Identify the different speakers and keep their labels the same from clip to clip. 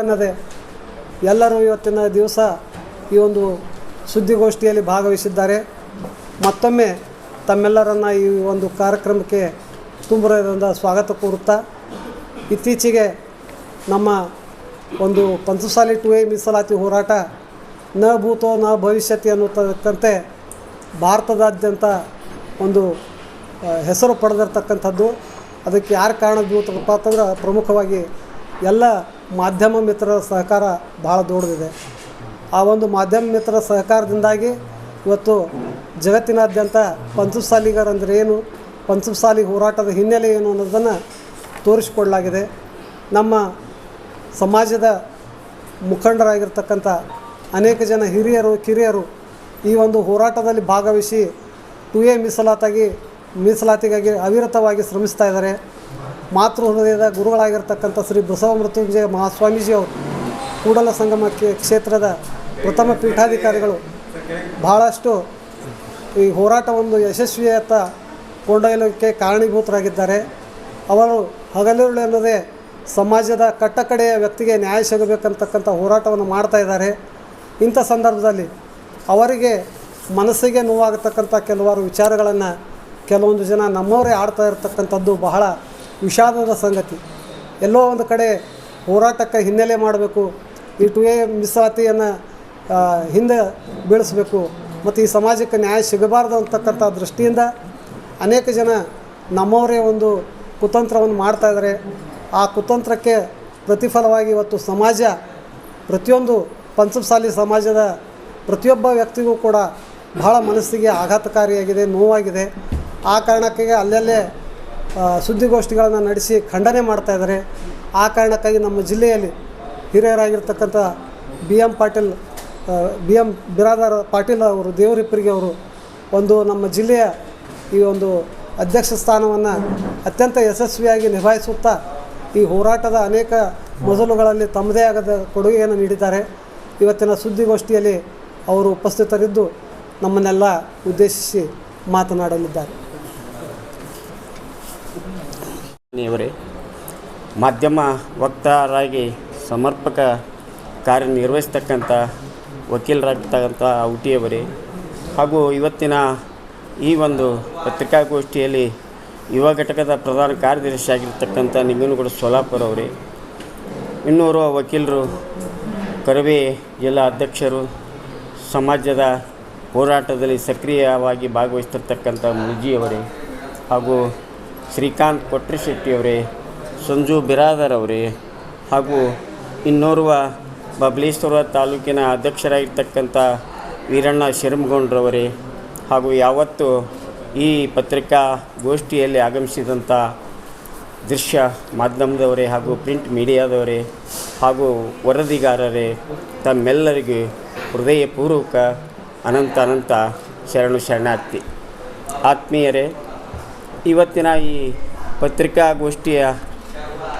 Speaker 1: ಅನ್ನದೇ. ಎಲ್ಲರೂ ಇವತ್ತಿನ ದಿವಸ ಈ ಒಂದು ಸುದ್ದಿಗೋಷ್ಠಿಯಲ್ಲಿ ಭಾಗವಹಿಸಿದ್ದಾರೆ. ಮತ್ತೊಮ್ಮೆ ತಮ್ಮೆಲ್ಲರನ್ನು ಈ ಒಂದು ಕಾರ್ಯಕ್ರಮಕ್ಕೆ ತುಂಬರದಿಂದ ಸ್ವಾಗತ ಕೋರುತ್ತಾ, ಇತ್ತೀಚೆಗೆ ನಮ್ಮ ಒಂದು ಪಂಚಸಾಲಿ ಟು ಎ ಮೀಸಲಾತಿ ಹೋರಾಟ ನ ಭೂತೋ ನ ಭವಿಷ್ಯತಿ ಅನ್ನುವಂಥಕ್ಕಂತೆ ಭಾರತದಾದ್ಯಂತ ಒಂದು ಹೆಸರು ಪಡೆದಿರ್ತಕ್ಕಂಥದ್ದು. ಅದಕ್ಕೆ ಯಾರು ಕಾರಣಭೂತಪ್ಪ ಅಂತಂದ್ರೆ ಪ್ರಮುಖವಾಗಿ ಎಲ್ಲ ಮಾಧ್ಯಮ ಮಿತ್ರರ ಸಹಕಾರ ಭಾಳ ದೊಡ್ಡದಿದೆ. ಆ ಒಂದು ಮಾಧ್ಯಮ ಮಿತ್ರರ ಸಹಕಾರದಿಂದಾಗಿ ಇವತ್ತು ಜಗತ್ತಿನಾದ್ಯಂತ ಪಂಚಸಾಲಿಗರಂದ್ರೆ ಏನು, ಪಂಚಸಾಲಿ ಹೋರಾಟದ ಹಿನ್ನೆಲೆ ಏನು ಅನ್ನೋದನ್ನು ತೋರಿಸಿಕೊಡಲಾಗಿದೆ. ನಮ್ಮ ಸಮಾಜದ ಮುಖಂಡರಾಗಿರ್ತಕ್ಕಂಥ ಅನೇಕ ಜನ ಹಿರಿಯರು, ಕಿರಿಯರು ಈ ಒಂದು ಹೋರಾಟದಲ್ಲಿ ಭಾಗವಹಿಸಿ ಟು ಎ ಮೀಸಲಾತಾಗಿ ಮೀಸಲಾತಿಗಾಗಿ ಅವಿರತವಾಗಿ ಶ್ರಮಿಸ್ತಾ ಇದ್ದಾರೆ. ಮಾತೃ ಹೃದಯದ ಗುರುಗಳಾಗಿರ್ತಕ್ಕಂಥ ಶ್ರೀ ಬಸವ ಮೃತ್ಯುಂಜಯ ಮಹಾಸ್ವಾಮೀಜಿ ಅವರು, ಕೂಡಲ ಸಂಗಮ ಕ್ಷೇತ್ರದ ಪ್ರಥಮ ಪೀಠಾಧಿಕಾರಿಗಳು, ಬಹಳಷ್ಟು ಈ ಹೋರಾಟವನ್ನು ಯಶಸ್ವಿಯತ್ತ ಕೊಂಡೊಯ್ಯಲಿಕ್ಕೆ ಕಾರಣೀಭೂತರಾಗಿದ್ದಾರೆ. ಅವರು ಹಗಲಿರುಳು ಎನ್ನದೇ ಸಮಾಜದ ಕಟ್ಟಕಡೆಯ ವ್ಯಕ್ತಿಗೆ ನ್ಯಾಯ ಸಿಗಬೇಕಂತಕ್ಕಂಥ ಹೋರಾಟವನ್ನು ಮಾಡ್ತಾ ಇದ್ದಾರೆ. ಇಂಥ ಸಂದರ್ಭದಲ್ಲಿ ಅವರಿಗೆ ಮನಸ್ಸಿಗೆ ನೋವಾಗತಕ್ಕಂಥ ಕೆಲವಾರು ವಿಚಾರಗಳನ್ನು ಕೆಲವೊಂದು ಜನ ನಮ್ಮವರೇ ಆಡ್ತಾ ಇರತಕ್ಕಂಥದ್ದು ಬಹಳ ವಿಷಾದದ ಸಂಗತಿ. ಎಲ್ಲೋ ಒಂದು ಕಡೆ ಹೋರಾಟಕ್ಕೆ ಹಿನ್ನೆಲೆ ಮಾಡಬೇಕು. ಈ ಟು ಎ ಮೀಸಲಾತಿಯನ್ನು ಹಿಂದೆ ಬೀಳಿಸಬೇಕು. ಮತ್ತು ಈ ಸಮಾಜಕ್ಕೆ ನ್ಯಾಯ ಸಿಗಬಾರ್ದು ಅಂತಕ್ಕಂಥ ದೃಷ್ಟಿಯಿಂದ ಅನೇಕ ಜನ ನಮ್ಮವರೇ ಒಂದು ಕುತಂತ್ರವನ್ನು ಮಾಡ್ತಾಯಿದ್ದಾರೆ ಆ ಕುತಂತ್ರಕ್ಕೆ ಪ್ರತಿಫಲವಾಗಿ ಇವತ್ತು ಸಮಾಜ, ಪ್ರತಿಯೊಂದು ಪಂಚಮಸಾಲಿ ಸಮಾಜದ ಪ್ರತಿಯೊಬ್ಬ ವ್ಯಕ್ತಿಗೂ ಕೂಡ ಬಹಳ ಮನಸ್ಸಿಗೆ ಆಘಾತಕಾರಿಯಾಗಿದೆ, ನೋವಾಗಿದೆ. ಆ ಕಾರಣಕ್ಕೆ ಅಲ್ಲಲ್ಲೇ ಸುದ್ದಿಗೋಷ್ಠಿಗಳನ್ನು ನಡೆಸಿ ಖಂಡನೆ ಮಾಡ್ತಾ ಇದ್ದಾರೆ. ಆ ಕಾರಣಕ್ಕಾಗಿ ನಮ್ಮ ಜಿಲ್ಲೆಯಲ್ಲಿ ಹಿರಿಯರಾಗಿರ್ತಕ್ಕಂಥ B M Patil B M Biradar Patil ಅವರು, ದೇವರಿಪ್ಪರಿಗೆ ಅವರು ಒಂದು ನಮ್ಮ ಜಿಲ್ಲೆಯ ಈ ಒಂದು ಅಧ್ಯಕ್ಷ ಸ್ಥಾನವನ್ನು ಅತ್ಯಂತ ಯಶಸ್ವಿಯಾಗಿ ನಿಭಾಯಿಸುತ್ತಾ ಈ ಹೋರಾಟದ ಅನೇಕ ಮೊದಲುಗಳಲ್ಲಿ ತಮ್ಮದೇ ಆಗದ ಕೊಡುಗೆಯನ್ನು ನೀಡಿದ್ದಾರೆ. ಇವತ್ತಿನ ಸುದ್ದಿಗೋಷ್ಠಿಯಲ್ಲಿ ಅವರು ಉಪಸ್ಥಿತರಿದ್ದು ನಮ್ಮನ್ನೆಲ್ಲ ಉದ್ದೇಶಿಸಿ ಮಾತನಾಡಲಿದ್ದಾರೆ.
Speaker 2: ಅವರೇ ಮಾಧ್ಯಮ ವಕ್ತಾರಾಗಿ ಸಮರ್ಪಕ ಕಾರ್ಯನಿರ್ವಹಿಸ್ತಕ್ಕಂಥ ವಕೀಲರಾಗಿರ್ತಕ್ಕಂಥ ಔಟಿಯವರೇ ಹಾಗೂ ಇವತ್ತಿನ ಈ ಒಂದು ಪತ್ರಿಕಾಗೋಷ್ಠಿಯಲ್ಲಿ ಯುವ ಘಟಕದ ಪ್ರಧಾನ ಕಾರ್ಯದರ್ಶಿ ಆಗಿರ್ತಕ್ಕಂಥ ನಿಂಗನಗೌಡ ಸೋಲಾಪುರ ಅವರೇ. ಇನ್ನೂರು ವಕೀಲರು, ಕರವೇ ಜಿಲ್ಲಾ ಅಧ್ಯಕ್ಷರು, ಸಮಾಜದ ಹೋರಾಟದಲ್ಲಿ ಸಕ್ರಿಯವಾಗಿ ಭಾಗವಹಿಸ್ತಿರ್ತಕ್ಕಂಥ ಮುಜಿಯವರೇ ಹಾಗೂ ಶ್ರೀಕಾಂತ್ ಕೊಟ್ರಿಶೆಟ್ಟಿಯವರೇ, ಸಂಜು ಬಿರಾದರ್ ಅವರೇ ಹಾಗೂ ಇನ್ನೋರ್ವ ಬಬಲೇಶ್ವರ ತಾಲೂಕಿನ ಅಧ್ಯಕ್ಷರಾಗಿರ್ತಕ್ಕಂಥ ವೀರಣ್ಣ ಶಿರಮಗೊಂಡ್ರವರೇ ಹಾಗೂ ಯಾವತ್ತು ಈ ಪತ್ರಿಕಾ ಗೋಷ್ಠಿಯಲ್ಲಿ ಆಗಮಿಸಿದಂಥ ದೃಶ್ಯ ಮಾಧ್ಯಮದವರೇ ಹಾಗೂ ಪ್ರಿಂಟ್ ಮೀಡಿಯಾದವರೇ ಹಾಗೂ ವರದಿಗಾರರೇ, ತಮ್ಮೆಲ್ಲರಿಗೂ ಹೃದಯಪೂರ್ವಕ ಅನಂತ ಅನಂತ ಶರಣು ಶರಣಾರ್ಥಿ. ಆತ್ಮೀಯರೇ ಇವತ್ತಿನ ಈ ಪತ್ರಿಕಾಗೋಷ್ಠಿಯ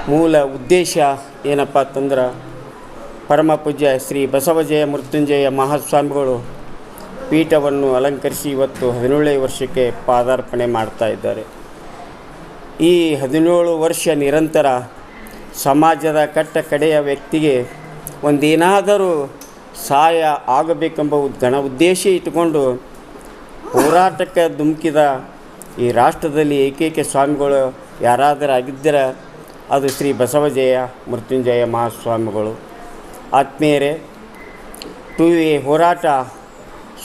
Speaker 2: ಮೂಲ ಉದ್ದೇಶ ಏನಪ್ಪ ಅಂತಂದ್ರೆ ಪರಮ ಪೂಜ್ಯ ಶ್ರೀ ಬಸವಜಯ ಮೃತ್ಯುಂಜಯ ಮಹಾಸ್ವಾಮಿಗಳು ಪೀಠವನ್ನು ಅಲಂಕರಿಸಿ ಇವತ್ತು ಹದಿನೇಳನೇ ವರ್ಷಕ್ಕೆ ಪಾದಾರ್ಪಣೆ ಮಾಡ್ತಾ ಇದ್ದಾರೆ. ಈ ಹದಿನೇಳು ವರ್ಷ ನಿರಂತರ ಸಮಾಜದ ಕಟ್ಟ ಕಡೆಯ ವ್ಯಕ್ತಿಗೆ ಒಂದೇನಾದರೂ ಸಹಾಯ ಆಗಬೇಕೆಂಬ ಗಣ ಉದ್ದೇಶ ಇಟ್ಟುಕೊಂಡು ಹೋರಾಟಕ್ಕೆ ಧುಮುಕಿದ ಈ ರಾಷ್ಟ್ರದಲ್ಲಿ ಏಕೈಕ ಸ್ವಾಮಿಗಳು ಯಾರಾದರೂ ಆಗಿದ್ದರೆ ಅದು ಶ್ರೀ ಬಸವಜಯ ಮೃತ್ಯುಂಜಯ ಮಹಾಸ್ವಾಮಿಗಳು. ಆತ್ಮೀಯರೇ ಟು ವಿ ಹೋರಾಟ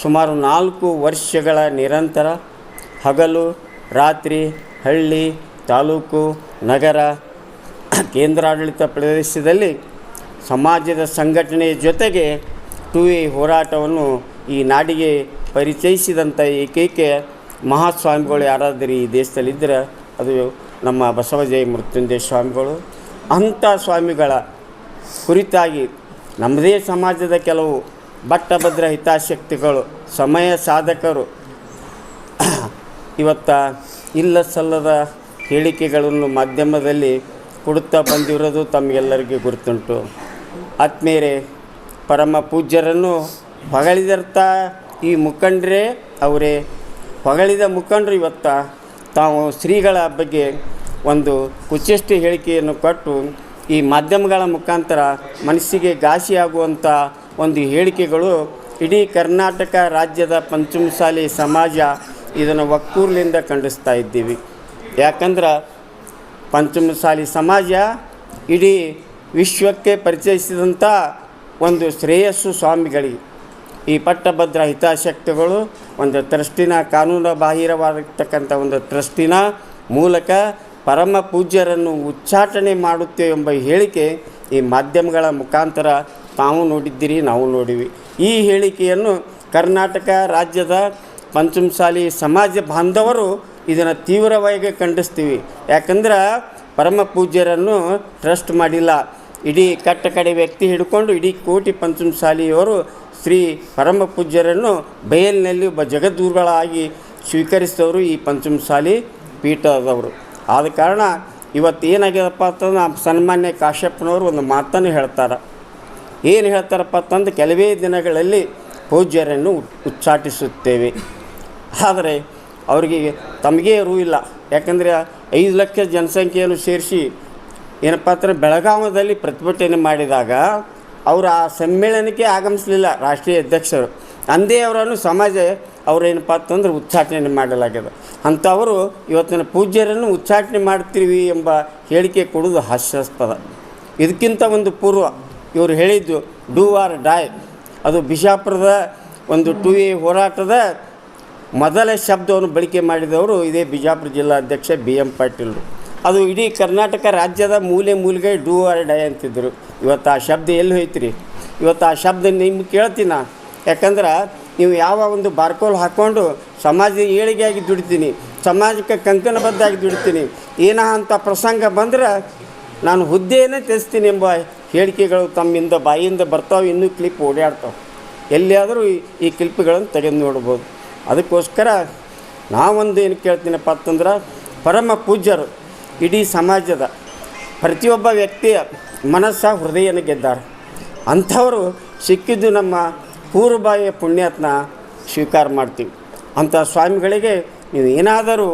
Speaker 2: ಸುಮಾರು ನಾಲ್ಕು ವರ್ಷಗಳ ನಿರಂತರ ಹಗಲು, ರಾತ್ರಿ, ಹಳ್ಳಿ, ತಾಲೂಕು, ನಗರ, ಕೇಂದ್ರಾಡಳಿತ ಪ್ರದೇಶದಲ್ಲಿ ಸಮಾಜದ ಸಂಘಟನೆಯ ಜೊತೆಗೆ ಟು ವಿ ಹೋರಾಟವನ್ನು ಈ ನಾಡಿಗೆ ಪರಿಚಯಿಸಿದಂಥ ಏಕೈಕ ಮಹಾಸ್ವಾಮಿಗಳು ಯಾರಾದರೂ ಈ ದೇಶದಲ್ಲಿದ್ದರೆ ಅದು ನಮ್ಮ ಬಸವಜಯ ಮೃತ್ಯುಂಜಯ ಸ್ವಾಮಿಗಳು, ಅಂಥ ಸ್ವಾಮಿಗಳ ಕುರಿತಾಗಿ ನಮ್ಮದೇ ಸಮಾಜದ ಕೆಲವು ಭಟ್ಟಭದ್ರ ಹಿತಾಸಕ್ತಿಗಳು, ಸಮಯ ಸಾಧಕರು ಇವತ್ತ ಇಲ್ಲ ಸಲ್ಲದ ಹೇಳಿಕೆಗಳನ್ನು ಮಾಧ್ಯಮದಲ್ಲಿ ಕೊಡುತ್ತಾ ಬಂದಿರೋದು ತಮಗೆಲ್ಲರಿಗೂ ಗುರುತುಂಟು. ಆತ್ಮೇರೆ ಪರಮ ಪೂಜ್ಯರನ್ನು ಹೊಗಳಿದರ್ಥ ಈ ಮುಖಂಡರೇ, ಅವರೇ ಹೊಗಳಿದ ಮುಖಂಡರು ಇವತ್ತು ತಾವು ಶ್ರೀಗಳ ಬಗ್ಗೆ ಒಂದು ಕುಚ್ಚಷ್ಟು ಹೇಳಿಕೆಯನ್ನು ಕೊಟ್ಟು ಈ ಮಾಧ್ಯಮಗಳ ಮುಖಾಂತರ ಮನಸ್ಸಿಗೆ ಘಾಸಿಯಾಗುವಂಥ ಒಂದು ಹೇಳಿಕೆಗಳು ಇಡೀ ಕರ್ನಾಟಕ ರಾಜ್ಯದ ಪಂಚಮಸಾಲಿ ಸಮಾಜ ಇದನ್ನು ಒಕ್ಕೂರ್ಲಿಂದ ಖಂಡಿಸ್ತಾ ಇದ್ದೀವಿ. ಯಾಕಂದ್ರೆ ಪಂಚಮಸಾಲಿ ಸಮಾಜ ಇಡೀ ವಿಶ್ವಕ್ಕೆ ಪರಿಚಯಿಸಿದಂಥ ಒಂದು ಶ್ರೇಯಸ್ಸು ಸ್ವಾಮಿಗಳಿಗೆ. ಈ ಪಟ್ಟಭದ್ರ ಹಿತಾಸಕ್ತಿಗಳು ಒಂದು ಟ್ರಸ್ಟಿನ ಕಾನೂನು ಬಾಹಿರವಾಗಿರ್ತಕ್ಕಂಥ ಒಂದು ಟ್ರಸ್ಟಿನ ಮೂಲಕ ಪರಮ ಪೂಜ್ಯರನ್ನು ಉಚ್ಚಾಟನೆ ಮಾಡುತ್ತೇವೆ ಎಂಬ ಹೇಳಿಕೆ ಈ ಮಾಧ್ಯಮಗಳ ಮುಖಾಂತರ ತಾವು ನೋಡಿದ್ದೀರಿ, ನಾವು ನೋಡಿವಿ. ಈ ಹೇಳಿಕೆಯನ್ನು ಕರ್ನಾಟಕ ರಾಜ್ಯದ ಪಂಚಮಸಾಲಿ ಸಮಾಜ ಬಾಂಧವರು ಇದನ್ನು ತೀವ್ರವಾಗಿ ಖಂಡಿಸ್ತೀವಿ. ಯಾಕಂದ್ರೆ ಪರಮ ಪೂಜ್ಯರನ್ನು ಟ್ರಸ್ಟ್ ಮಾಡಿಲ್ಲ. ಇಡೀ ಕಟ್ಟ ಕಡೆ ವ್ಯಕ್ತಿ ಹಿಡ್ಕೊಂಡು ಇಡೀ ಕೋಟಿ ಪಂಚಮಸಾಲಿಯವರು ಶ್ರೀ ಪರಮ ಪೂಜ್ಯರನ್ನು ಬಯಲಿನಲ್ಲಿ ಒಬ್ಬ ಜಗದ್ಗುರುಗಳಾಗಿ ಸ್ವೀಕರಿಸಿದವರು ಈ ಪಂಚಮಸಾಲಿ ಪೀಠದವರು. ಆದ ಕಾರಣ ಇವತ್ತು ಏನಾಗ್ಯದಪ್ಪ ಅಂತಂದ್ರೆ ಸನ್ಮಾನ್ಯ ಕಾಶ್ಯಪ್ಪನವರು ಒಂದು ಮಾತನ್ನು ಹೇಳ್ತಾರೆ. ಏನು ಹೇಳ್ತಾರಪ್ಪ ಅಂತಂದು ಕೆಲವೇ ದಿನಗಳಲ್ಲಿ ಪೂಜ್ಯರನ್ನು ಉಚ್ಚಾಟಿಸುತ್ತೇವೆ. ಆದರೆ ಅವರಿಗೆ ತಮಗೇ ರೂ ಇಲ್ಲ ಯಾಕಂದರೆ ಐದು ಲಕ್ಷ ಜನಸಂಖ್ಯೆಯನ್ನು ಸೇರಿಸಿ ಏನಪ್ಪ ಅಂದರೆ ಬೆಳಗಾವದಲ್ಲಿ ಪ್ರತಿಭಟನೆ ಮಾಡಿದಾಗ ಅವರು ಆ ಸಮ್ಮೇಳನಕ್ಕೆ ಆಗಮಿಸಲಿಲ್ಲ ರಾಷ್ಟ್ರೀಯ ಅಧ್ಯಕ್ಷರು. ಅಂದೇ ಅವರನ್ನು ಸಮಾಜ ಅವರೇನಪ್ಪ ಅಂತಂದ್ರೆ ಉಚ್ಚಾಟನೆ ಮಾಡಲಾಗಿದೆ ಅಂಥವರು ಇವತ್ತಿನ ಪೂಜ್ಯರನ್ನು ಉಚ್ಚಾಟನೆ ಮಾಡ್ತೀವಿ ಎಂಬ ಹೇಳಿಕೆ ಕೊಡೋದು ಹಾಸ್ಯಾಸ್ಪದ. ಇದಕ್ಕಿಂತ ಒಂದು ಪೂರ್ವ ಇವರು ಹೇಳಿದ್ದು ಡೂ ಆರ್ ಡಾಯ್ ಅದು ಬಿಜಾಪುರದ ಒಂದು ಟು ಎ ಹೋರಾಟದ ಮೊದಲ ಶಬ್ದವನ್ನು ಬಳಕೆ ಮಾಡಿದವರು ಇದೇ ಬಿಜಾಪುರ ಜಿಲ್ಲಾಧ್ಯಕ್ಷ ಬಿ ಎಂ ಪಾಟೀಲ್ರು. ಅದು ಇಡೀ ಕರ್ನಾಟಕ ರಾಜ್ಯದ ಮೂಲೆ ಮೂಲೆಗೆ ಡೂ ಆರ್ ಡೈ ಅಂತಿದ್ದರು ಇವತ್ತು ಆ ಶಬ್ದ ಎಲ್ಲಿ ಹೋಯ್ತು ಇವತ್ತು ಆ ಶಬ್ದ ನಿಮ್ಗೆ ಕೇಳ್ತೀನಿ? ಯಾಕಂದ್ರೆ ನೀವು ಯಾವ ಒಂದು ಬಾರ್ಕೋಲ್ ಹಾಕ್ಕೊಂಡು ಸಮಾಜದ ಏಳಿಗೆಯಾಗಿ ದುಡಿತೀನಿ, ಸಮಾಜಕ್ಕೆ ಕಂಕಣಬದ್ಧಾಗಿ ದುಡಿತೀನಿ, ಏನೋ ಅಂತ ಪ್ರಸಂಗ ಬಂದ್ರೆ ನಾನು ಹುದ್ದೆಯನ್ನೇ ತೆಸ್ತೀನಿ ಎಂಬ ಹೇಳಿಕೆಗಳು ತಮ್ಮಿಂದ ಬಾಯಿಯಿಂದ ಬರ್ತಾವೆ, ಇನ್ನೂ ಕ್ಲಿಪ್ ಓಡಾಡ್ತಾವೆ. ಎಲ್ಲಿಯಾದರೂ ಈ ಈ ಕ್ಲಿಪ್ಗಳನ್ನು ತೆಗೆದು ನೋಡ್ಬೋದು. ಅದಕ್ಕೋಸ್ಕರ ನಾವೊಂದು ಏನು ಕೇಳ್ತೀನಪ್ಪ ಅಂತಂದ್ರೆ ಪರಮ ಪೂಜ್ಯರು ಇಡೀ ಸಮಾಜದ ಪ್ರತಿಯೊಬ್ಬ ವ್ಯಕ್ತಿಯ ಮನಸ್ಸ, ಹೃದಯನ ಗೆದ್ದಾರೆ. ಅಂಥವರು ಸಿಕ್ಕಿದ್ದು ನಮ್ಮ ಪೂರ್ವಬಾಯಿಯ ಪುಣ್ಯಾತ್ನ ಸ್ವೀಕಾರ ಮಾಡ್ತೀವಿ. ಅಂಥ ಸ್ವಾಮಿಗಳಿಗೆ ನೀವು ಏನಾದರೂ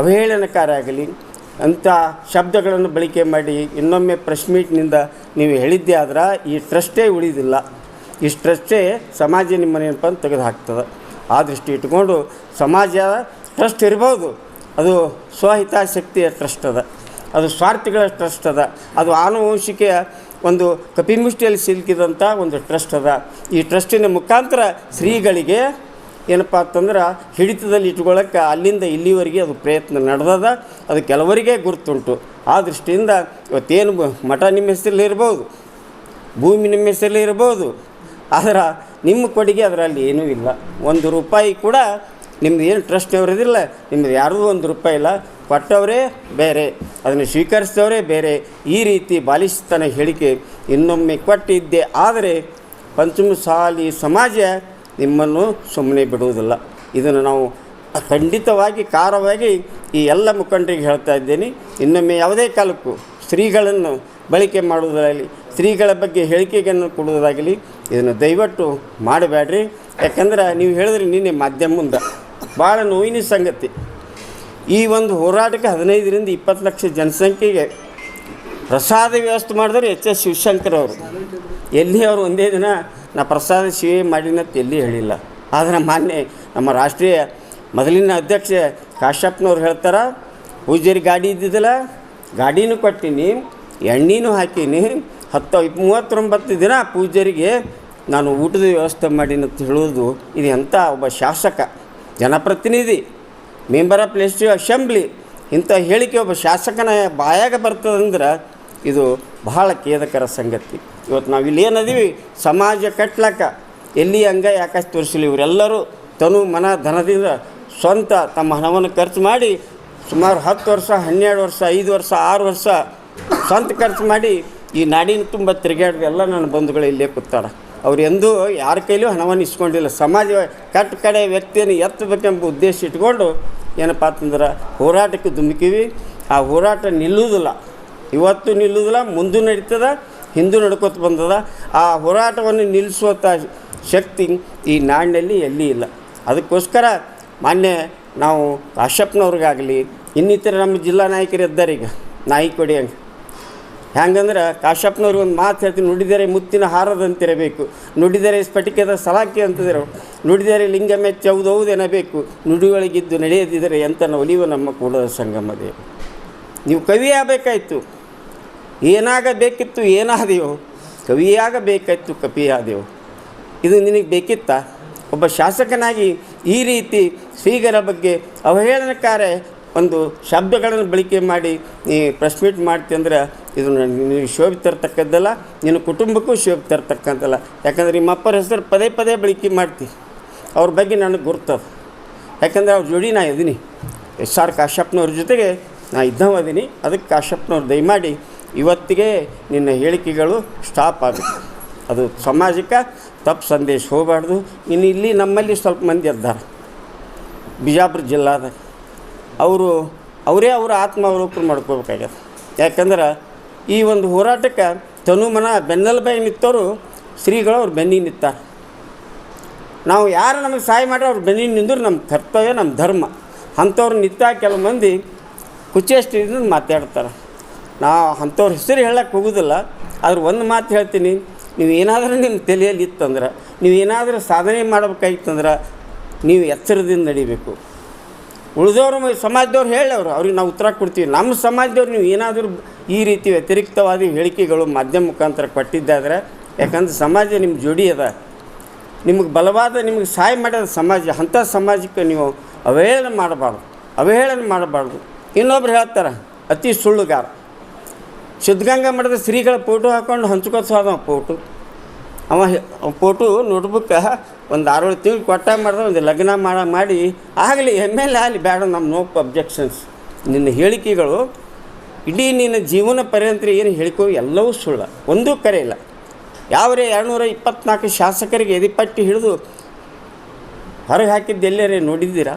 Speaker 2: ಅವಹೇಳನಕಾರಾಗಲಿ ಅಂಥ ಶಬ್ದಗಳನ್ನು ಬಳಕೆ ಮಾಡಿ ಇನ್ನೊಮ್ಮೆ ಪ್ರೆಸ್ ಮೀಟ್ನಿಂದ ನೀವು ಹೇಳಿದ್ದೇ ಆದ್ರೆ ಈ ಟ್ರಸ್ಟೇ ಉಳಿದಿಲ್ಲ. ಈ ಟ್ರಸ್ಟೇ ಸಮಾಜ ನಿಮ್ಮನೇನಪ್ಪ ಅಂತ ತೆಗೆದು ಹಾಕ್ತದೆ ಆ ದೃಷ್ಟಿ ಇಟ್ಕೊಂಡು ಸಮಾಜ ಟ್ರಸ್ಟ್ ಇರ್ಬೋದು. ಅದು ಸ್ವಹಿತಾಸಕ್ತಿಯ ಟ್ರಸ್ಟ್ ಅದ ಅದು ಸ್ವಾರ್ಥಿಗಳ ಟ್ರಸ್ಟ್ ಅದ ಅದು ಆನುವಂಶಿಕೆಯ ಒಂದು ಕಪಿಮುಷ್ಟಿಯಲ್ಲಿ ಸಿಲುಕಿದಂಥ ಒಂದು ಟ್ರಸ್ಟ್ ಅದ ಈ ಟ್ರಸ್ಟಿನ ಮುಖಾಂತರ ಶ್ರೀಗಳಿಗೆ ಏನಪ್ಪ ಅಂತಂದ್ರೆ ಹಿಡಿತದಲ್ಲಿ ಇಟ್ಕೊಳ್ಳೋಕ್ಕೆ ಅಲ್ಲಿಂದ ಇಲ್ಲಿವರೆಗೆ ಅದು ಪ್ರಯತ್ನ ನಡೆದದ, ಅದು ಕೆಲವರಿಗೆ ಗುರುತುಂಟು. ಆ ದೃಷ್ಟಿಯಿಂದ ಇವತ್ತೇನು ಮಠ ನಿಮ್ಮ ಹೆಸರಲ್ಲಿ ಇರ್ಬೋದು, ಭೂಮಿ ನಿಮ್ಮ ಹೆಸರಲ್ಲಿ ಇರ್ಬೋದು, ಆದ್ರೆ ನಿಮ್ಮ ಕೊಡುಗೆ ಅದರಲ್ಲಿ ಏನೂ ಇಲ್ಲ. ಒಂದು ರೂಪಾಯಿ ಕೂಡ ನಿಮ್ದು ಏನು ಟ್ರಸ್ಟ್ ಅವರದಿಲ್ಲ ನಿಮ್ಮದು ಯಾರ್ದು ಒಂದು ರೂಪಾಯಿ ಇಲ್ಲ, ಕೊಟ್ಟವರೇ ಬೇರೆ, ಅದನ್ನು ಸ್ವೀಕರಿಸಿದವರೇ ಬೇರೆ. ಈ ರೀತಿ ಬಾಲಿಸ್ತನ ಹೇಳಿಕೆ ಇನ್ನೊಮ್ಮೆ ಕೊಟ್ಟಿದ್ದೆ, ಆದರೆ ಪಂಚಮಸಾಲಿ ಸಮಾಜ ನಿಮ್ಮನ್ನು ಸುಮ್ಮನೆ ಬಿಡುವುದಿಲ್ಲ. ಇದನ್ನು ನಾವು ಖಂಡಿತವಾಗಿ ಕಾರವಾಗಿ ಈ ಎಲ್ಲ ಮುಖಂಡರಿಗೆ ಹೇಳ್ತಾ ಇದ್ದೇನೆ. ಇನ್ನೊಮ್ಮೆ ಯಾವುದೇ ಕಾಲಕ್ಕೂ ಸ್ತ್ರೀಗಳನ್ನು ಬಳಕೆ ಮಾಡುವುದಾಗಲಿ, ಸ್ತ್ರೀಗಳ ಬಗ್ಗೆ ಹೇಳಿಕೆಗಳನ್ನು ಕೊಡುವುದಾಗಲಿ, ಇದನ್ನು ದಯವಿಟ್ಟು ಮಾಡಬೇಡ್ರಿ. ಯಾಕಂದ್ರೆ ನೀವು ಹೇಳಿದ್ರೆ ನಿನ್ನೆ ಮಾಧ್ಯಮ ಮುಂದೆ. ಭಾಳ ನೋವಿನ ಸಂಗತಿ. ಈ ಒಂದು ಹೋರಾಟಕ್ಕೆ ಹದಿನೈದರಿಂದ ಇಪ್ಪತ್ತು ಲಕ್ಷ ಜನಸಂಖ್ಯೆಗೆ ಪ್ರಸಾದ ವ್ಯವಸ್ಥೆ ಮಾಡಿದವರು ಎಚ್ ಎಸ್ ಶಿವಶಂಕರ್ ಅವರು. ಎಲ್ಲಿ ಅವರು ಒಂದೇ ದಿನ ನಾ ಪ್ರಸಾದ ಸೇವೆ ಮಾಡಿನಂತ ಎಲ್ಲಿ ಹೇಳಿಲ್ಲ. ಆದರೆ ಮಾನ್ಯ ನಮ್ಮ ರಾಷ್ಟ್ರೀಯ ಮೊದಲಿನ ಅಧ್ಯಕ್ಷ ಕಾಶ್ಯಪ್ನವ್ರು ಹೇಳ್ತಾರೆ ಪೂಜಾರಿ ಗಾಡಿ ಇದ್ದಿದ್ದಿಲ್ಲ, ಗಾಡಿನೂ ಕೊಟ್ಟೀನಿ, ಎಣ್ಣೆನೂ ಹಾಕೀನಿ, ಹತ್ತು ಮೂವತ್ತೊಂಬತ್ತು ದಿನ ಪೂಜಾರಿಗೆ ನಾನು ಊಟದ ವ್ಯವಸ್ಥೆ ಮಾಡೀನಂತ ಹೇಳೋದು ಇದು ಎಂಥ ಒಬ್ಬ ಶಾಸಕ. ಜನಪ್ರತಿನಿಧಿ, ಮೆಂಬರ್ ಆಫ್ ಲೆಜಿಸ್ಲೇಟಿವ್ ಅಸೆಂಬ್ಲಿ ಇಂಥ ಹೇಳಿಕೆ ಒಬ್ಬ ಶಾಸಕನ ಬಾಯಾಗ ಬರ್ತದಂದ್ರೆ ಇದು ಬಹಳ ಖೇದಕರ ಸಂಗತಿ. ಇವತ್ತು ನಾವು ಇಲ್ಲಿ ಏನದೀವಿ? ಸಮಾಜ ಕಟ್ಲಕ್ಕ, ಎಲ್ಲಿ ಹಂಗ ಯಾಕಾಶ್ ತೋರಿಸಲಿ ಇವರೆಲ್ಲರೂ ತನು ಮನ ಧನದಿಂದ ಸ್ವಂತ ತಮ್ಮ ಹಣವನ್ನು ಖರ್ಚು ಮಾಡಿ ಸುಮಾರು ಹತ್ತು ವರ್ಷ, ಹನ್ನೆರಡು ವರ್ಷ, ಐದು ವರ್ಷ, ಆರು ವರ್ಷ ಸ್ವಂತ ಖರ್ಚು ಮಾಡಿ ಈ ನಾಡಿನ ತುಂಬ ತಿರುಗಾಡಿದ ನನ್ನ ಬಂಧುಗಳು ಇಲ್ಲೇ ಕೂತಾರೆ. ಅವ್ರು ಎಂದೂ ಯಾರ ಕೈಲೂ ಹಣವನ್ನು ಇಸ್ಕೊಂಡಿಲ್ಲ. ಸಮಾಜ ಕಟ್ಟ ಕಡೆ ವ್ಯಕ್ತಿಯನ್ನು ಎತ್ತಬೇಕೆಂಬ ಉದ್ದೇಶ ಇಟ್ಕೊಂಡು ಏನಪ್ಪ ಅಂತಂದ್ರೆ ಹೋರಾಟಕ್ಕೆ ಧುಮುಕಿವಿ. ಆ ಹೋರಾಟ ನಿಲ್ಲುವುದಿಲ್ಲ. ಇವತ್ತು ನಿಲ್ಲುವುದಿಲ್ಲ, ಮುಂದೂ ನಡೀತದ, ಹಿಂದೂ ನಡ್ಕೊತ ಬಂದದ. ಆ ಹೋರಾಟವನ್ನು ನಿಲ್ಲಿಸುವಂಥ ಶಕ್ತಿ ಈ ನಾಡಿನಲ್ಲಿ ಎಲ್ಲಿ ಇಲ್ಲ. ಅದಕ್ಕೋಸ್ಕರ ಮಾನ್ಯ ನಾವು ಕಾಶ್ಯಪ್ನವ್ರಿಗಾಗಲಿ ಇನ್ನಿತರ ನಮ್ಮ ಜಿಲ್ಲಾ ನಾಯಕರು ಇದ್ದಾರೆ ಈಗ. ನಾಯಿ ಕೊಡಿ ಹಂಗೆ. ಹೆಂಗಂದ್ರೆ ಕಾಶ್ಯಪ್ನವ್ರಿಗೆ ಒಂದು ಮಾತು ಹೇಳ್ತೀನಿ, ನುಡಿದರೆ ಮುತ್ತಿನ ಹಾರದಂತಿರಬೇಕು, ನುಡಿದರೆ ಸ್ಫಟಿಕದ ಸಲಾಕೆ ಅಂತಿದ್ರು, ನುಡಿದರೆ ಲಿಂಗ ನುಡಿ ನುಡಿಯೊಳಗಿದ್ದು ನಡೆಯದಿದ್ದರೆ ಎಂತ ಒಲಿಯುವ ನಮ್ಮ ಕೂಡದ ಸಂಗಮದೇ. ನೀವು ಕವಿ ಆಗಬೇಕಾಯ್ತು ಏನಾಗಬೇಕಿತ್ತು ಏನಾದೆಯೋ, ಕವಿಯಾಗಬೇಕಾಯ್ತು ಕಪಿಯಾದೆವು ಇದು ನಿನಗೆ ಬೇಕಿತ್ತ? ಒಬ್ಬ ಶಾಸಕನಾಗಿ ಈ ರೀತಿ ಶ್ರೀಗರ ಬಗ್ಗೆ ಅವಹೇಳನಕಾರ ಒಂದು ಶಬ್ದಗಳನ್ನು ಬಳಕೆ ಮಾಡಿ, ನೀ ಪ್ರೆಸ್ ಮೀಟ್ ಇದು ನಿನಗೆ ಶೋಭೆ ತರ್ತಕ್ಕದ್ದಲ್ಲ, ನಿನ್ನ ಕುಟುಂಬಕ್ಕೂ ಶೋಭೆ ತರ್ತಕ್ಕಂಥಲ್ಲ ಯಾಕಂದ್ರೆ ನಿಮ್ಮ ಅಪ್ಪರ ಹೆಸರು ಪದೇ ಪದೇ ಬಳಕೆ ಮಾಡ್ತಿ. ಅವ್ರ ಬಗ್ಗೆ ನನಗೆ ಗುರ್ತದ ಯಾಕಂದ್ರೆ ಅವ್ರ ಜೋಡಿ ನಾ ಇದ್ದೀನಿ. ಎಸ್ ಆರ್ ಕಾಶ್ಯಪ್ನವ್ರ ಜೊತೆಗೆ ನಾ ಇದ್ದವ ಅದೀನಿ. ಅದಕ್ಕೆ ಕಾಶ್ಯಪ್ನವ್ರು ದಯಮಾಡಿ ಇವತ್ತಿಗೆ ನಿನ್ನ ಹೇಳಿಕೆಗಳು ಸ್ಟಾಪ್ ಆಗಬೇಕು ಅದು ಸಮಾಜಕ್ಕೆ ತಪ್ಪು ಸಂದೇಶ ಹೋಗಬಾರ್ದು. ಇನ್ನು ಇಲ್ಲಿ ನಮ್ಮಲ್ಲಿ ಸ್ವಲ್ಪ ಮಂದಿ ಇದ್ದಾರೆ. ಬಿಜಾಪುರ ಜಿಲ್ಲಾದಾಗ ಅವರು, ಅವರೇ ಅವರ ಆತ್ಮಾವಲೋಕನ ಮಾಡ್ಕೋಬೇಕಾಗ್ಯದ ಯಾಕಂದ್ರೆ ಈ ಒಂದು ಹೋರಾಟಕ್ಕೆ ತನುಮನ ಬೆನ್ನೆಲುಬಾಯಿ ನಿಂತವರು ಶ್ರೀಗಳು ಅವ್ರು ಬೆನ್ನಿಗೆ ನಿಂತಾರೆ ನಾವು ಯಾರು ನಮಗೆ ಸಹಾಯ ಮಾಡ್ರೆ ಅವ್ರು ಬೆನ್ನಿಗೆ ನಿಂದ್ರೆ ನಮ್ಮ ಕರ್ತವ್ಯ ನಮ್ಮ ಧರ್ಮ. ಅಂಥವ್ರು ನಿಂತ ಕೆಲವು ಮಂದಿ ಕುಚೇಷ್ಟಿದಿಂದ ಮಾತಾಡ್ತಾರೆ. ನಾವು ಅಂಥವ್ರ ಹೆಸರು ಹೇಳಕ್ಕೆ ಹೋಗೋದಿಲ್ಲ, ಆದ್ರೆ ಒಂದು ಮಾತು ಹೇಳ್ತೀನಿ. ನೀವು ಏನಾದರೂ ನಿಮ್ಮ ತಲೆಯಲ್ಲಿ ಇತ್ತಂದ್ರೆ, ನೀವು ಏನಾದರೂ ಸಾಧನೆ ಮಾಡ್ಬೇಕಾಗಿತ್ತಂದ್ರೆ ನೀವು ಎಚ್ಚರದಿಂದ ನಡಿಬೇಕು. ಉಳಿದವರು ಸಮಾಜದವ್ರು ಹೇಳವ್ರು, ಅವ್ರಿಗೆ ನಾವು ಉತ್ತರ ಕೊಡ್ತೀವಿ. ನಮ್ಮ ಸಮಾಜದವ್ರು ನೀವು ಏನಾದರೂ ಈ ರೀತಿ ವ್ಯತಿರಿಕ್ತವಾದ ಹೇಳಿಕೆಗಳು ಮಾಧ್ಯಮ ಮುಖಾಂತರ ಕೊಟ್ಟಿದ್ದಾದ್ರೆ, ಯಾಕಂದ್ರೆ ಸಮಾಜ ನಿಮ್ಮ ಜೋಡಿ ಅದ. ನಿಮಗೆ ಬಲವಾದ, ನಿಮಗೆ ಸಹಾಯ ಮಾಡೋದು ಸಮಾಜ, ಅಂಥ ಸಮಾಜಕ್ಕೆ ನೀವು ಅವಹೇಳನ ಮಾಡಬಾರ್ದು. ಅವಹೇಳನ ಮಾಡಬಾರ್ದು. ಇನ್ನೊಬ್ರು ಹೇಳ್ತಾರೆ, ಅತಿ ಸುಳ್ಳುಗಾರ. ಸಿದ್ಧಗಂಗಾ ಮಠದ ಶ್ರೀಗಳ ಫೋಟೋ ಹಾಕ್ಕೊಂಡು ಹಂಚ್ಕೋತ ಹೋದ ಫೋಟೋ ಅವ ನೋಟ್ಬುಕ್ ಫೋಟೋ ನೋಟ್ಬುಕ್ಕ ಒಂದು ಆರೇಳು ತಿಂಗಳು ಕೊಟ್ಟ ಮಾಡ್ದ, ಒಂದು ಲಗ್ನ ಮಾಡ ಮಾಡಿ, ಆಗಲಿ ಎಂ ಎಲ್ ಆಗಲಿ, ಬೇಡ ನಮ್ಮ ನೋ ಅಬ್ಜೆಕ್ಷನ್ಸ್ ನಿನ್ನ ಹೇಳಿಕೆಗಳು, ಇಡೀ ನಿನ್ನ ಜೀವನ ಪರ್ಯಂತರ ಏನು ಹೇಳಿಕೋ ಎಲ್ಲವೂ ಸುಳ್ಳ. ಒಂದೂ ಕರೆ ಇಲ್ಲ. ಯಾವರೇ ಎರಡುನೂರ ಇಪ್ಪತ್ನಾಲ್ಕು ಶಾಸಕರಿಗೆ ಎದಿಪಟ್ಟಿ ಹಿಡಿದು ಹೊರಗೆ ಹಾಕಿದ್ದು ಎಲ್ಲರೇ ನೋಡಿದ್ದೀರಾ?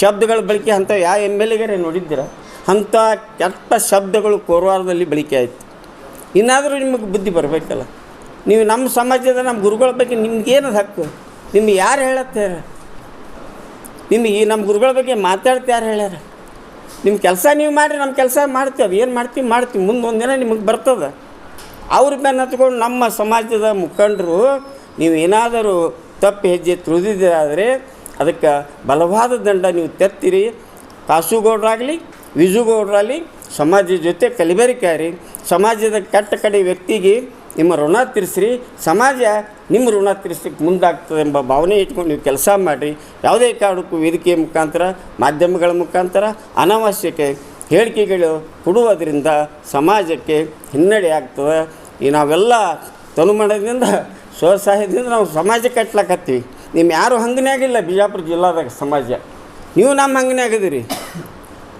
Speaker 2: ಶಬ್ದಗಳ ಬಳಕೆ ಅಂಥ ಯಾವ ಎಂ ಎಲ್ ಎಗರೇ ನೋಡಿದ್ದೀರಾ? ಅಂಥ ಕೆಟ್ಟ ಶಬ್ದಗಳು ಕೋರವಾರದಲ್ಲಿ ಬಳಕೆ ಆಯಿತು. ಇನ್ನಾದರೂ ನಿಮಗೆ ಬುದ್ಧಿ ಬರಬೇಕಲ್ಲ? ನೀವು ನಮ್ಮ ಸಮಾಜದ ನಮ್ಮ ಗುರುಗಳ ಬಗ್ಗೆ ನಿಮ್ಗೇನು ಹಕ್ಕು? ನಿಮ್ಗೆ ಯಾರು ಹೇಳತ್ತಾರೆ ನಿಮ್ಗೆ ಈ ನಮ್ಮ ಗುರುಗಳ ಬಗ್ಗೆ ಮಾತಾಡ್ತಾ ಯಾರು ಹೇಳ್ಯಾರ? ನಿಮ್ಮ ಕೆಲಸ ನೀವು ಮಾಡಿರಿ, ನಮ್ಮ ಕೆಲಸ ಮಾಡ್ತೀವಿ ಏನು ಮಾಡ್ತೀವಿ ಮಾಡ್ತೀವಿ. ಮುಂದೆ ಒಂದಿನ ನಿಮಗೆ ಬರ್ತದೆ. ಅವ್ರ ಮೇಲೆ ಹತ್ಕೊಂಡು ನಮ್ಮ ಸಮಾಜದ ಮುಖಂಡರು, ನೀವು ಏನಾದರೂ ತಪ್ಪು ಹೆಜ್ಜೆ ತುಳಿದಿದ್ದಾದರೆ ಅದಕ್ಕೆ ಬಲವಾದ ದಂಡ ನೀವು ತೆತ್ತಿರಿ ಕಾಸುಗೌಡರಾಗಲಿ, ವಿಜುಗೌಡರಾಗಲಿ, ಸಮಾಜದ ಜೊತೆ ಕಲಿಬೆರಿಕಾರಿ. ಸಮಾಜದ ಕೆಟ್ಟ ಕಡೆ ವ್ಯಕ್ತಿಗೆ ನಿಮ್ಮ ಋಣ ತೀರಿಸ್ರಿ, ಸಮಾಜ ನಿಮ್ಮ ಋಣ ತೀರಿಸಲಿಕ್ಕೆ ಮುಂದಾಗ್ತದೆ ಎಂಬ ಭಾವನೆ ಇಟ್ಕೊಂಡು ನೀವು ಕೆಲಸ ಮಾಡಿರಿ. ಯಾವುದೇ ಕಾರಣಕ್ಕೂ ವೇದಿಕೆಯ ಮುಖಾಂತರ, ಮಾಧ್ಯಮಗಳ ಮುಖಾಂತರ, ಅನಾವಶ್ಯಕ ಹೇಳಿಕೆಗಳು ಕೊಡುವುದರಿಂದ ಸಮಾಜಕ್ಕೆ ಹಿನ್ನಡೆ ಆಗ್ತದೆ. ಈ ನಾವೆಲ್ಲ ತನುಮಣದಿಂದ ಸ್ವಸಹಾಯದಿಂದ ನಾವು ಸಮಾಜ ಕಟ್ಲಕತ್ತೀವಿ. ನಿಮ್ಮ ಯಾರು ಹಂಗನೇ ಆಗಿಲ್ಲ ಬಿಜಾಪುರ ಜಿಲ್ಲಾದಾಗ ಸಮಾಜ. ನೀವು ನಮ್ಮ ಹಂಗನೇ ಆಗಿದ್ದೀರಿ.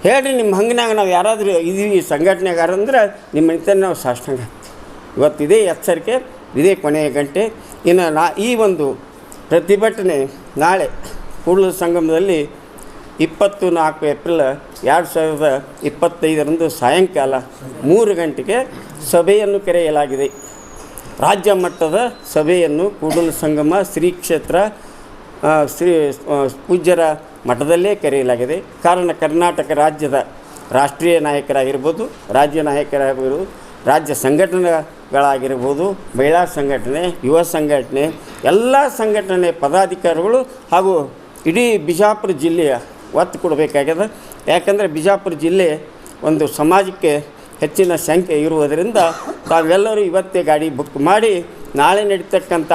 Speaker 2: ಹೇಳ್ರಿ, ನಿಮ್ಮ ಹಂಗನಾಗ ನಾವು ಯಾರಾದರೂ ಇದೀವಿ ಸಂಘಟನೆಗಾರಂದ್ರೆ ನಿಮ್ಮ ಮನೆತನ ನಾವು ಸಾಷ್ಟಾಂಗ ಇವತ್ತು ಇದೇ ಎಚ್ಚರಿಕೆ, ಇದೇ ಕೊನೆಯ ಗಂಟೆ. ಇನ್ನು ನಾ, ಈ ಒಂದು ಪ್ರತಿಭಟನೆ ನಾಳೆ ಕೂಡಲ ಸಂಗಮದಲ್ಲಿ ಇಪ್ಪತ್ತು ನಾಲ್ಕು ಏಪ್ರಿಲ್ ಎರಡು ಸಾವಿರದ ಇಪ್ಪತ್ತೈದರಂದು ಸಾಯಂಕಾಲ ಮೂರು ಗಂಟೆಗೆ ಸಭೆಯನ್ನು ಕರೆಯಲಾಗಿದೆ. ರಾಜ್ಯ ಮಟ್ಟದ ಸಭೆಯನ್ನು ಕೂಡಲ ಸಂಗಮ ಶ್ರೀ ಕ್ಷೇತ್ರ ಶ್ರೀ ಪೂಜ್ಯರ ಮಠದಲ್ಲೇ ಕರೆಯಲಾಗಿದೆ. ಕಾರಣ ಕರ್ನಾಟಕ ರಾಜ್ಯದ ರಾಷ್ಟ್ರೀಯ ನಾಯಕರಾಗಿರ್ಬೋದು, ರಾಜ್ಯ ನಾಯಕರಾಗಿರ್ಬೋದು, ರಾಜ್ಯ ಸಂಘಟನೆಗಳಾಗಿರ್ಬೋದು ಮಹಿಳಾ ಸಂಘಟನೆ, ಯುವ ಸಂಘಟನೆ, ಎಲ್ಲ ಸಂಘಟನೆ ಪದಾಧಿಕಾರಿಗಳು ಹಾಗೂ ಇಡೀ ಬಿಜಾಪುರ ಜಿಲ್ಲೆಯ ಒತ್ತು ಕೊಡಬೇಕಾಗ್ಯದ. ಯಾಕಂದರೆ ಬಿಜಾಪುರ ಜಿಲ್ಲೆ ಒಂದು ಸಮಾಜಕ್ಕೆ ಹೆಚ್ಚಿನ ಸಂಖ್ಯೆ ಇರುವುದರಿಂದ ತಾವೆಲ್ಲರೂ ಇವತ್ತೇ ಗಾಡಿ ಬುಕ್ ಮಾಡಿ ನಾಳೆ ನಡೀತಕ್ಕಂಥ